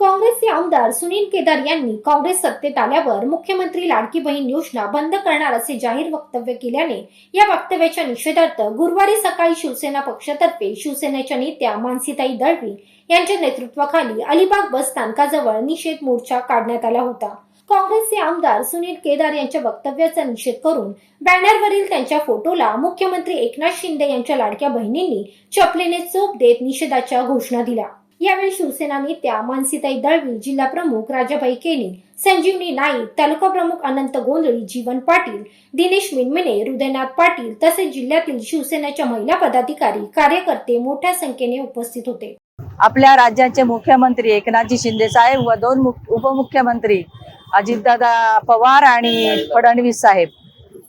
काँग्रेसचे आमदार सुनील केदार यांनी काँग्रेस सत्तेत आल्यावर मुख्यमंत्री लाडकी बहीण योजना बंद करणार असे जाहीर वक्तव्य केल्याने या वक्तव्याच्या निषेधार्थ गुरुवारी सकाळी शिवसेना पक्षातर्फे शिवसेनेच्या नेत्या मानसीताई दळवी यांच्या नेतृत्वाखाली अलिबाग बस स्थानकाजवळ निषेध मोर्चा काढण्यात आला होता. काँग्रेसचे आमदार सुनील केदार यांच्या वक्तव्याचा निषेध करून बॅनरवरील त्यांच्या फोटोला मुख्यमंत्री एकनाथ शिंदे यांच्या लाडक्या बहिणींनी चपलेने चोप देत निषेधाच्या घोषणा दिल्या. यावेळी शिवसेना नेत्या मानसीताई दळवी जिल्हा प्रमुख राजाबाई केनी संजीवनी नाईक तालुका प्रमुख अनंत गोंधळी जीवन पाटील दिनेश मिनमिने हृदयनाथ पाटील तसेच जिल्ह्यातील शिवसेनेच्या महिला पदाधिकारी कार्यकर्ते मोठ्या संख्येने उपस्थित होते. आपल्या राज्याचे मुख्यमंत्री एकनाथजी शिंदे साहेब व दोन उपमुख्यमंत्री अजितदादा पवार आणि फडणवीस साहेब.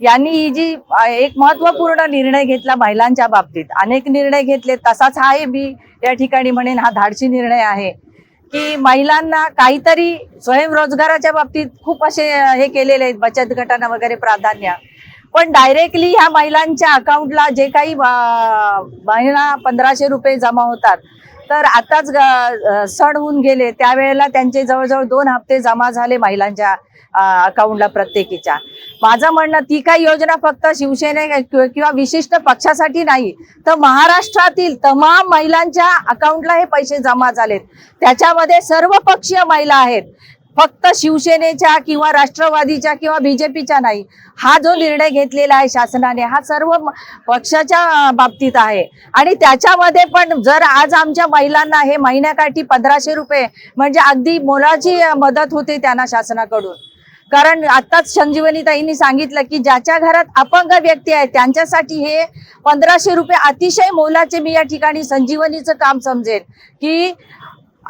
यांनी ही जी एक महत्त्वपूर्ण निर्णय घेतला महिलांच्या बाबतीत. अनेक निर्णय घेतले तसाच हा मी या ठिकाणी म्हणेन हा धाडशी निर्णय आहे. की महिलांना काहीतरी स्वयंरोजगाराच्या बाबतीत खूप असे हे केलेले आहेत बचत गटांना वगैरे प्राधान्य. पण डायरेक्टली ह्या महिलांच्या अकाउंटला जे काही महिना पंधराशे रुपये जमा होतात तर आताच सण होऊन गेले. त्यावेळेला त्यांचे जवळजवळ दोन हप्ते जमा झाले महिलांच्या अकाउंटला प्रत्येकीच्या. माझं म्हणणं ती काही योजना फक्त शिवसेने किंवा विशिष्ट पक्षासाठी नाही तर महाराष्ट्रातील तमाम महिलांच्या अकाउंटला हे पैसे जमा झालेत. त्याच्यामध्ये सर्व पक्षीय महिला आहेत. फक्त शिवसेनेच्या किंवा राष्ट्रवादीच्या किंवा बीजेपीच्या नाही. हा जो निर्णय घेतलेला आहे शासनाने हा सर्व पक्षाच्या बाबतीत आहे. आणि त्याच्यामध्ये पण जर आज आमच्या महिलांना हे महिन्याकाठी पंधराशे रुपये म्हणजे अगदी मोलाची मदत होते त्यांना शासनाकडून. कारण आताच संजीवनी ताईंनी सांगितलं की ज्याच्या घरात अपंग व्यक्ती आहेत त्यांच्यासाठी हे पंधराशे रुपये अतिशय मोलाचे मी या ठिकाणी संजीवनीचं काम समजेल की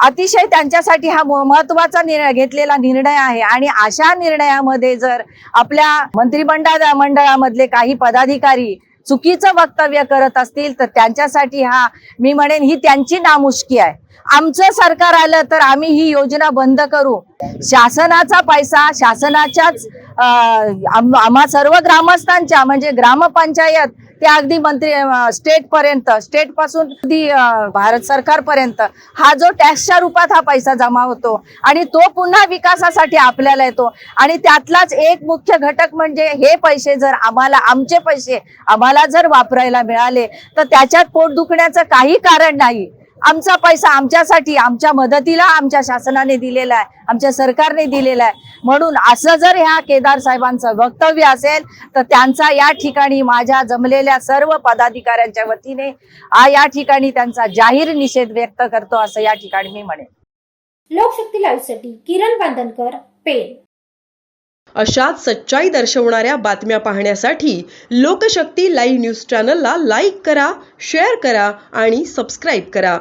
अतिशय त्यांच्यासाठी हा महत्त्वाचा निर्णय घेतलेला निर्णय आहे. आणि अशा निर्णयामध्ये जर आपल्या मंत्रिमंडळ मंडळामधले काही पदाधिकारी चुकीचं वक्तव्य करत असतील तर त्यांच्यासाठी हा मी म्हणेन ही त्यांची नामुष्की आहे. आमचं सरकार आलं तर आम्ही ही योजना बंद करू. शासनाचा पैसा शासनाच्याच आम्हा सर्व ग्रामस्थांच्या म्हणजे ग्रामपंचायत ते अगदी मंत्री स्टेट पर्यंत स्टेटपासून अगदी भारत सरकार पर्यंत हा जो टॅक्सच्या रूपात हा पैसा जमा होतो आणि तो पुन्हा विकासासाठी आपल्याला येतो. आणि त्यातलाच एक मुख्य घटक म्हणजे हे पैसे जर आम्हाला आमचे पैसे आम्हाला जर वापरायला मिळाले तर त्याच्यात पोट दुखण्याचं काही कारण नाही. आमचा पैसा आमच्यासाठी आमच्या मदतीला आमच्या शासनाने दिलेला आहे आमच्या सरकारने दिलेला आहे. म्हणून असं जर ह्या केदार साहेबांचं वक्तव्य असेल तर त्यांचा या ठिकाणी माझ्या जमलेल्या सर्व पदाधिकाऱ्यांच्या वतीने आ या ठिकाणी त्यांचा जाहीर निषेध व्यक्त करतो असं या ठिकाणी मी म्हणेन. लोकशक्ती लाईव्हसाठी किरण बांधनकर पेन अशाच सच्चाई दर्शवणाऱ्या बातम्या पाहण्यासाठी लोकशक्ती लाईव्ह न्यूज चॅनलला लाईक करा शेअर करा आणि सबस्क्राईब करा.